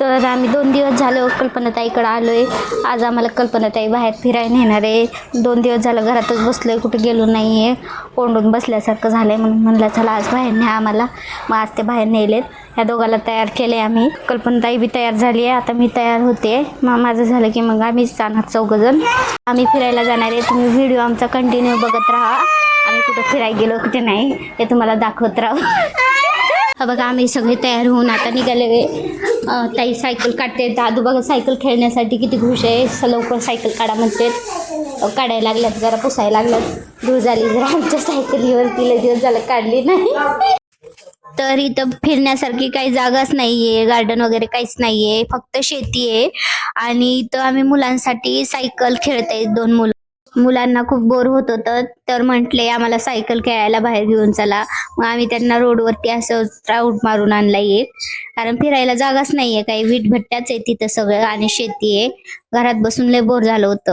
तर आम्ही दोन दिवस झालो कल्पनाताईकडं आलो आहे आज आम्हाला कल्पनाताई बाहेर फिरायला नेणार आहे. दोन दिवस झालं घरातच बसलो आहे कुठे गेलो नाही आहे कोंडून बसल्यासारखं झालं आहे म्हणून म्हणलं चला आज बाहेर न्या आम्हाला. मग आज ते बाहेर नेलेत. ह्या दोघाला तयार केले आम्ही. कल्पनाताई बी तयार झाली आहे. आता मी तयार होते. मग माझं झालं की मग आम्हीच जाणार चौघजण. आम्ही फिरायला जाणार आहे. तुम्ही व्हिडिओ आमचा कंटिन्यू बघत राहा. आम्ही कुठं फिरायला गेलो कुठे नाही ते तुम्हाला दाखवत राहू. हा बघा आम्ही सगळे तयार होऊन आता निघाले ताई सायकल काढते. दादू बघा सायकल खेळण्यासाठी किती खुश आहे. स लवकर सायकल काढा म्हणते. काढायला लागल्यात जरा पुसायला लागल्यात. दूर झाली जरा आमच्या सायकलीवर तिला दिवस झालं काढली नाही. तर इथं फिरण्यासारखी काही जागाच नाहीये गार्डन वगैरे काहीच नाहीये फक्त शेती आहे. आणि इथं आम्ही मुलांसाठी सायकल खेळताय दोन मुलं. मुलांना खूप बोर होत होतं तर म्हटले आम्हाला सायकल खेळायला बाहेर घेऊन चला. मग आम्ही त्यांना रोडवरती असं राऊट मारून आणला एक. कारण फिरायला जागाच नाहीये काही वीट भट्ट्याच आहे तिथं सगळं आणि शेती आहे. घरात बसून लय बोर झालं होतं.